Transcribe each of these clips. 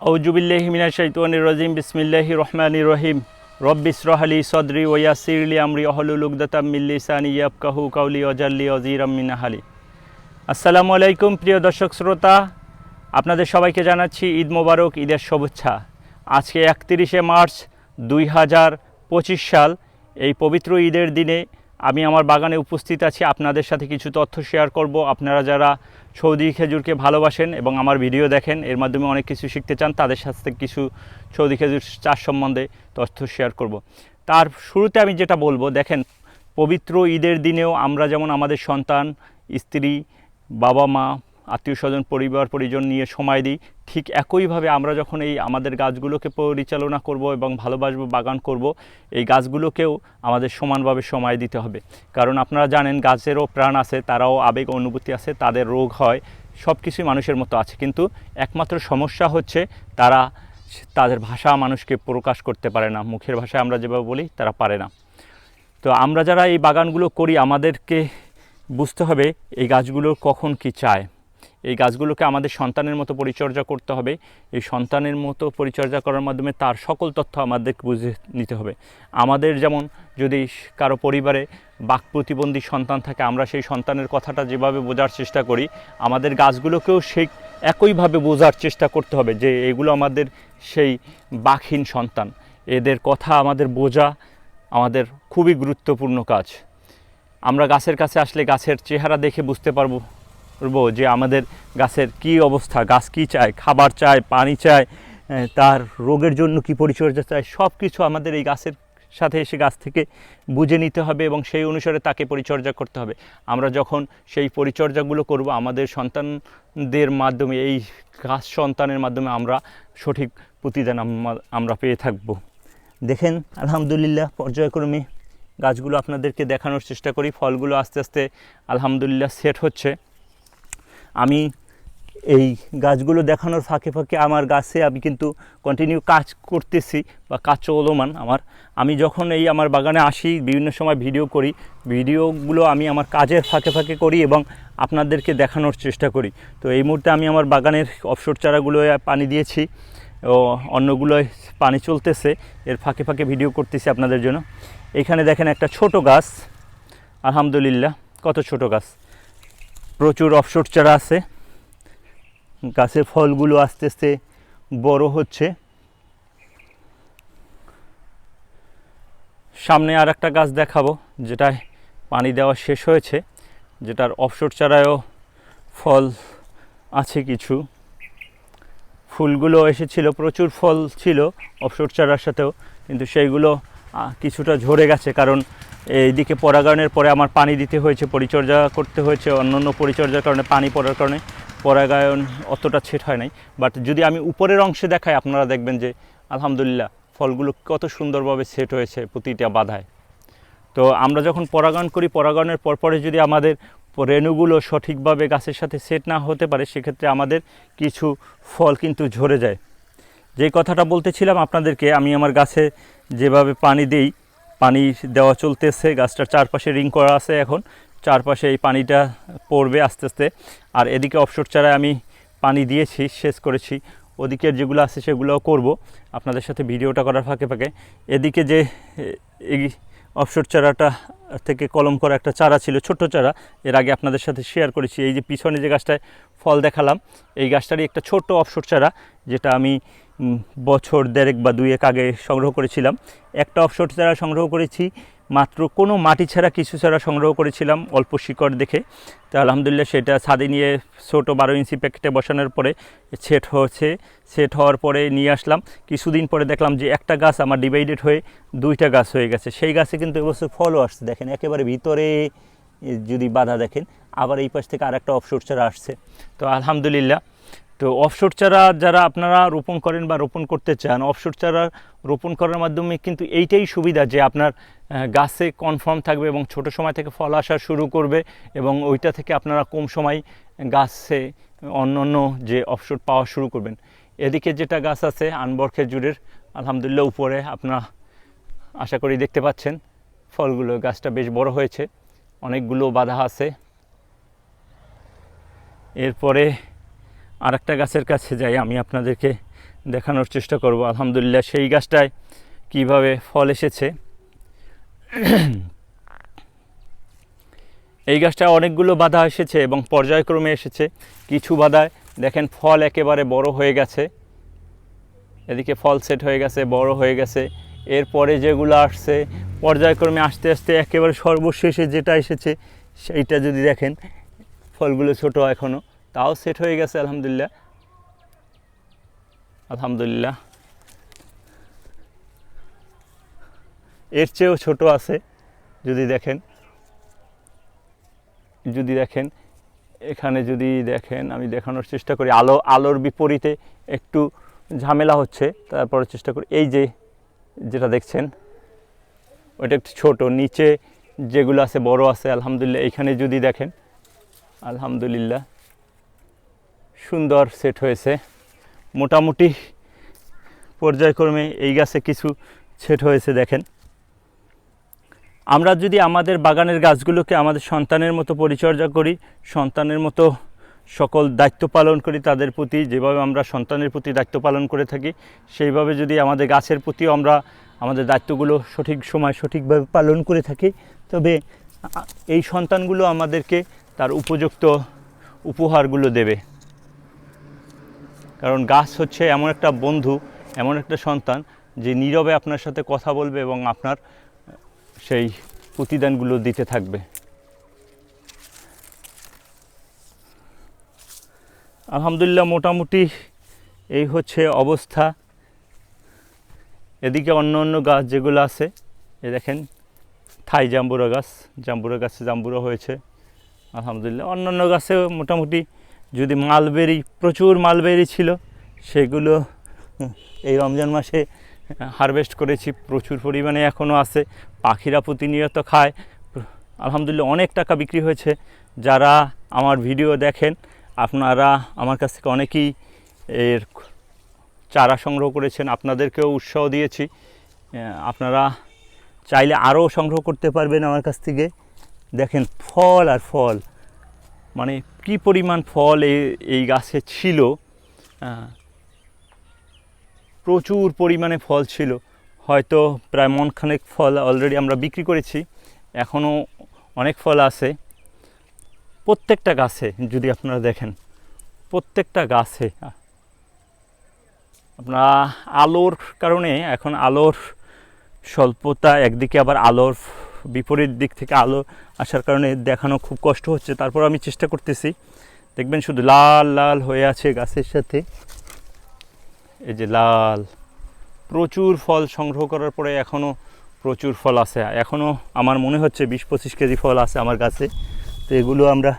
আউজুবিল্লাহি মিনাশ শাইতানির রাজিম, বিসমিল্লাহির রহমানির রহিম। রব্বিস রহালি সদরি ওয়াসিরলি আমরি অহলুল উগদাতাম মিন লিসানি ইয়াফকাহু কাউলি ওয়াজাল্লি ওয়াজিরাম মিন আহলি আসসালামু আলাইকুম, প্রিয় দর্শক শ্রোতা। আপনাদের সবাইকে জানাচ্ছি ঈদ মোবারক, ঈদের শুভেচ্ছা। আজকে একত্রিশে মার্চ দুই হাজার পঁচিশ সাল, এই পবিত্র ঈদের দিনে আমি আমার বাগানে উপস্থিত আছি, আপনাদের সাথে কিছু তথ্য শেয়ার করব। আপনারা যারা সৌদি খেজুরকে ভালোবাসেন এবং আমার ভিডিও দেখেন, এর মাধ্যমে অনেক কিছু শিখতে চান, তাদের সাথে কিছু সৌদি খেজুর চাষ সম্বন্ধে তথ্য শেয়ার করব। তার শুরুতে আমি যেটা বলব, দেখেন, পবিত্র ঈদের দিনেও আমরা যেমন আমাদের সন্তান, স্ত্রী বাবা মা আত্মীয় স্বজন পরিবার, পরিজন নিয়ে সময় দিই। ঠিক একইভাবে আমরা যখন এই আমাদের গাছগুলোকে পরিচালনা করব এবং ভালোবাসবো, বাগান করব, এই গাছগুলোকেও আমাদের সমানভাবে সময় দিতে হবে। কারণ আপনারা জানেন, গাছেরও প্রাণ আছে, তারাও আবেগ, অনুভূতি আছে, তাদের রোগ হয় সব কিছুই মানুষের মতো আছে। কিন্তু একমাত্র সমস্যা হচ্ছে তারা, তাদের ভাষা মানুষকে প্রকাশ করতে পারে না। মুখের ভাষায় আমরা যেভাবে বলি, তারা পারে না। তো আমরা যারা এই বাগানগুলো করি, আমাদেরকে বুঝতে হবে, এই গাছগুলো কখন কি চায়। এই গাছগুলোকে আমাদের সন্তানের মতো পরিচর্যা করতে হবে। এই সন্তানের মতো পরিচর্যা করার মাধ্যমে তার সকল তথ্য আমাদেরকে বুঝে নিতে হবে। আমাদের যেমন যদি কারও পরিবারে বাক প্রতিবন্ধী সন্তান থাকে, আমরা সেই সন্তানের কথাটা যেভাবে বোঝার চেষ্টা করি, আমাদের গাছগুলোকেও সেই একইভাবে বোঝার চেষ্টা করতে হবে যে এগুলো আমাদের সেই বাকহীন সন্তান। এদের কথা আমাদের বোঝা আমাদের খুবই গুরুত্বপূর্ণ কাজ। আমরা গাছের কাছে আসলে গাছের চেহারা দেখে বুঝতে পারব পারব যে আমাদের গাছের কি অবস্থা, গাছ কি চায়, খাবার চায়, পানি চায় তার রোগের জন্য কি পরিচর্যা চায় সব কিছু আমাদের এই গাছের সাথে এসে গাছ থেকে বুঝে নিতে হবে এবং সেই অনুসারে তাকে পরিচর্যা করতে হবে। আমরা যখন সেই পরিচর্যাগুলো করব, আমাদের সন্তানদের মাধ্যমে, এই গাছ সন্তানের মাধ্যমে আমরা সঠিক প্রতিদান আম- আমরা পেয়ে থাকব। দেখেন, আলহামদুলিল্লাহ, পর্যায়ক্রমে গাছগুলো আপনাদেরকে দেখানোর চেষ্টা করি। ফলগুলো আস্তে আস্তে আলহামদুলিল্লাহ সেট হচ্ছে। আমি এই গাছগুলো দেখানোর ফাঁকে ফাঁকে আমার গাছে আমি কিন্তু কন্টিনিউ কাজ করতেছি বা কাজ চলমান আমার। আমি যখন এই আমার বাগানে আসি, বিভিন্ন সময় ভিডিও করি ভিডিওগুলো আমি আমার কাজের ফাঁকে ফাঁকে করি এবং আপনাদেরকে দেখানোর চেষ্টা করি। তো এই মুহূর্তে আমি আমার বাগানের অবসর চারাগুলোয় পানি দিয়েছি ও অন্যগুলোয় পানি চলতেছে, এর ফাঁকে ফাঁকে ভিডিও করতেছি আপনাদের জন্য। এখানে দেখেন একটা ছোট গাছ, আলহামদুলিল্লাহ, কত ছোট গাছ। প্রচুর অফশোর চারা আছে। গাছের ফলগুলো আস্তে আস্তে বড় হচ্ছে। সামনে আর একটা গাছ দেখাবো, যেটায় পানি দেওয়া শেষ হয়েছে, যেটার অফশোর চারায়ও ফল আছে কিছু। ফুলগুলো এসেছিল, প্রচুর ফল ছিল অফশোর চারার সাথেও, কিন্তু সেইগুলো কিছুটা ঝরে গেছে, কারণ এইদিকে পরাগায়নের পরে আমার পানি দিতে হয়েছে, পরিচর্যা করতে হয়েছে, অন্যান্য পরিচর্যার কারণে, পানি পড়ার কারণে। পরাগায়ন অতটা ছেট হয় নাই। বাট যদি আমি উপরের অংশে দেখাই, আপনারা দেখবেন যে, আলহামদুলিল্লাহ, ফলগুলো কত সুন্দরভাবে সেট হয়েছে প্রতিটা বাধায়। তো আমরা যখন পরাগায়ন করি, পরাগায়নের পরপরে যদি আমাদের রেণুগুলো সঠিকভাবে গাছের সাথে সেট না হতে পারে, সেক্ষেত্রে আমাদের কিছু ফল কিন্তু ঝরে যায়। যে কথাটা বলতেছিলাম আপনাদেরকে, আমি আমার গাছে যেভাবে পানি দেই পানি দেওয়া চলতেছে, গাছটার চারপাশে রিং করা আছে এখন। চারপাশে এই পানিটা পড়বে আস্তে আস্তে। আর এদিকে অবসর চারায় আমি পানি দিয়েছি শেষ করেছি। ওদিকের যেগুলো আছে সেগুলোও করব। আপনাদের সাথে ভিডিওটা করার ফাঁকে ফাঁকে। এদিকে যে এই অবসর চারাটা থেকে কলম করা একটা চারা ছিল, ছোট্ট চারা, এর আগে আপনাদের সাথে শেয়ার করেছি। এই যে পিছনে যে গাছটায় ফল দেখালাম, এই গাছটারই একটা ছোট্ট অবসর চারা, যেটা আমি বছর দেড়েক বা দুয়েক আগে সংগ্রহ করেছিলাম। একটা অবসর ছাড়া সংগ্রহ করেছি, মাত্র কোনো মাটি ছাড়া কিছু ছাড়া সংগ্রহ করেছিলাম অল্প শিকড় দেখে। তো আলহামদুলিল্লাহ সেটা ছাদে নিয়ে ছোটো বারো ইঞ্চি প্যাকেটে বসানোর পরে সেট হচ্ছে সেট হওয়ার পরে নিয়ে আসলাম। কিছুদিন পরে দেখলাম যে একটা গাছ আমার ডিভাইডেড হয়ে দুইটা গাছ হয়ে গেছে। সেই গাছে কিন্তু এবছর ফলও আসছে। দেখেন, একেবারে ভিতরে যদি বাধা দেখেন, আবার এই পাশ থেকে আরেকটা অফশোর ছাড়া আসছে। তো আলহামদুলিল্লাহ তো অফশোর চারা যারা আপনারা রোপণ করেন বা রোপণ করতে চান অফশোর চারা রোপণ করার মাধ্যমে কিন্তু এইটাই সুবিধা যে আপনার গাছে কনফার্ম থাকবে এবং ছোট সময় থেকে ফল আসা শুরু করবে এবং ওইটা থেকে আপনারা কম সময় গাছে অন্য অন্য যে অফশোর পাওয়া শুরু করবেন। এদিকে যেটা গাছ আছে, আনবর খেজুরের, আলহামদুলিল্লাহ উপরে আপনারা আশা করি দেখতে পাচ্ছেন, ফলগুলো গাছটা বেশ বড় হয়েছে, অনেকগুলো বাধা আছে। এরপরে আরেকটা গাছের কাছে যাই, আমি আপনাদেরকে দেখানোর চেষ্টা করব। আলহামদুলিল্লাহ, সেই গাছটায় কীভাবে ফল এসেছে। এই গাছটা অনেকগুলো বাধা এসেছে এবং পর্যায়ক্রমে এসেছে। কিছু বাধায়, দেখেন, ফল একেবারে বড় হয়ে গেছে। এদিকে ফল সেট হয়ে গেছে, বড় হয়ে গেছে। এরপরে যেগুলো আসছে, পর্যায়ক্রমে আস্তে আস্তে একেবারে সর্বশেষে যেটা এসেছে, সেইটা যদি দেখেন, ফলগুলো ছোট এখনও তাও সেট হয়ে গেছে, আলহামদুলিল্লাহ। আলহামদুলিল্লাহ। এর চেয়েও ছোট আছে, যদি দেখেন। যদি দেখেন, এখানে যদি দেখেন, আমি দেখানোর চেষ্টা করি। আলো, আলোর বিপরীতে একটু ঝামেলা হচ্ছে, তারপরে চেষ্টা করি। এই যে, যেটা দেখছেন, ওইটা একটু ছোট। নিচে যেগুলো আছে, বড় আছে, আলহামদুলিল্লাহ। এখানে যদি দেখেন, আলহামদুলিল্লাহ। সুন্দর সেট হয়েছে। মোটামুটি পর্যায়ক্রমে এই গাছে কিছু সেট হয়েছে, দেখেন। আমরা যদি আমাদের বাগানের গাছগুলোকে আমাদের সন্তানের মতো পরিচর্যা করি, সন্তানের মতো সকল দায়িত্ব পালন করি তাদের প্রতি, যেভাবে আমরা সন্তানের প্রতি দায়িত্ব পালন করে থাকি, সেইভাবে যদি আমাদের গাছের প্রতিও আমরা আমাদের দায়িত্বগুলো সঠিক সময় সঠিকভাবে পালন করে থাকি, তবে এই সন্তানগুলো আমাদেরকে তার উপযুক্ত উপহারগুলো দেবে। কারণ গাছ হচ্ছে এমন একটা বন্ধু, এমন একটা সন্তান যে নীরবে আপনার সাথে কথা বলবে এবং আপনার সেই প্রতিদানগুলো দিতে থাকবে। আলহামদুলিল্লাহ মোটামুটি এই হচ্ছে অবস্থা। এদিকে অন্য অন্য গাছ যেগুলো আছে, এ দেখেন থাই জাম্বুরা গাছ, জাম্বুরা গাছে জাম্বুরা হয়েছে। আলহামদুলিল্লাহ। অন্য অন্য গাছেও মোটামুটি যদি মালবেরি, প্রচুর মালবেরি ছিল, সেগুলো এই রমজান মাসে হারভেস্ট করেছি, প্রচুর পরিমাণে এখনও আছে, পাখিরা প্রতিনিয়ত খায় আলহামদুলিল্লাহ অনেক টাকা বিক্রি হয়েছে, যারা আমার ভিডিও দেখেন, আপনারা আমার কাছ থেকে অনেকেই এর চারা সংগ্রহ করেছেন, আপনাদেরকেও উৎসাহ দিয়েছি আপনারা চাইলে আরও সংগ্রহ করতে পারবেন আমার কাছ থেকে, দেখেন ফল আর ফল মানে কি পরিমাণ ফল এই গাছে ছিল? প্রচুর পরিমাণে ফল ছিল। হয়তো প্রায় মনখানেক ফল অলরেডি আমরা বিক্রি করেছি। এখনও অনেক ফল আছে। প্রত্যেকটা গাছে, যদি আপনারা দেখেন, প্রত্যেকটা গাছে আপনারা আলোর কারণে এখন আলোর স্বল্পতা, একদিকে আবার আলোর বিপরীত দিক থেকে আলো আসার কারণে দেখানো খুব কষ্ট হচ্ছে। তারপর আমি চেষ্টা করতেছি। দেখবেন শুধু লাল লাল হয়ে আছে গাছের সাথে। এই যে লাল। প্রচুর ফল সংগ্রহ করার পরে এখনও প্রচুর ফল আছে। এখনও আমার মনে হচ্ছে বিশ পঁচিশ কেজি ফল আছে আমার গাছে। তো এগুলো আমরা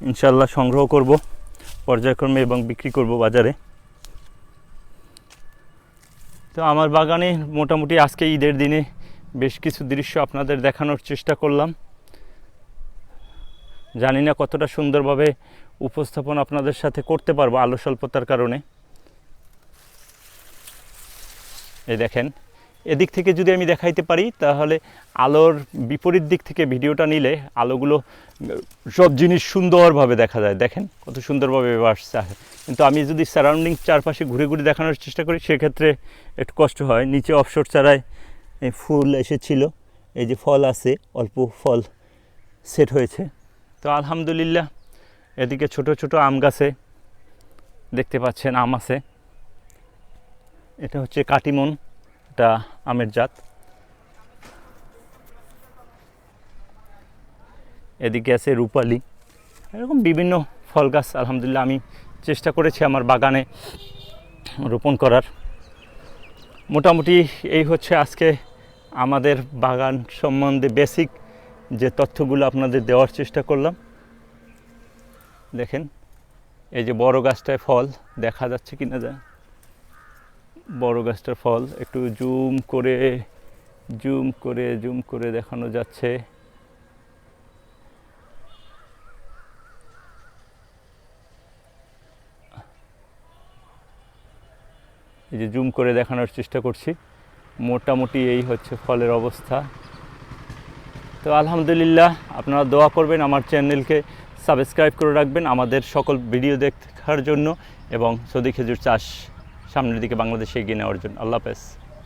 ইনশাল্লাহ সংগ্রহ করব, পর্যায়ক্রমে এবং বিক্রি করব বাজারে। তো আমার বাগানে মোটামুটি আজকে ঈদের দিনে বেশ কিছু দৃশ্য আপনাদের দেখানোর চেষ্টা করলাম। জানি না কতটা সুন্দরভাবে উপস্থাপন আপনাদের সাথে করতে পারব আলো স্বল্পতার কারণে। এই দেখেন, এদিক থেকে যদি আমি দেখাইতে পারি, তাহলে আলোর বিপরীত দিক থেকে ভিডিওটা নিলে আলোগুলো সব জিনিস সুন্দরভাবে দেখা যায়। দেখেন, কত সুন্দরভাবে আসছে কিন্তু আমি যদি সারাউন্ডিং চারপাশে ঘুরে ঘুরে দেখানোর চেষ্টা করি, সেক্ষেত্রে একটু কষ্ট হয়। নিচে অফশোর এই ফুল এসেছিল। এই যে ফল আছে, অল্প ফল সেট হয়েছে। তো আলহামদুলিল্লাহ, এদিকে ছোট ছোট আম গাছে দেখতে পাচ্ছেন আম আছে। এটা হচ্ছে কাটিমন, এটা আমের জাত। এদিকে আছে রূপালি। এরকম বিভিন্ন ফল গাছ, আলহামদুলিল্লাহ, আমি চেষ্টা করেছি আমার বাগানে রোপণ করার। মোটামুটি এই হচ্ছে আজকে আমাদের বাগান সম্বন্ধে বেসিক যে তথ্যগুলো আপনাদের দেওয়ার চেষ্টা করলাম। দেখেন, এই যে বড় গাছটায় ফল, দেখা যাচ্ছে কি না যায়? বড় গাছটার ফল একটু জুম করে জুম করে জুম করে দেখানো যাচ্ছে। এই যে জুম করে দেখানোর চেষ্টা করছি। মোটামুটি এই হচ্ছে ফলের অবস্থা। তো আলহামদুলিল্লাহ, আপনারা দোয়া করবেন, আমার চ্যানেলকে সাবস্ক্রাইব করে রাখবেন, আমাদের সকল ভিডিও দেখার জন্য এবং সদি খেজুর চাষ সামনের দিকে বাংলাদেশে এগিয়ে নেওয়ার জন্য। আল্লাহ হাফেজ।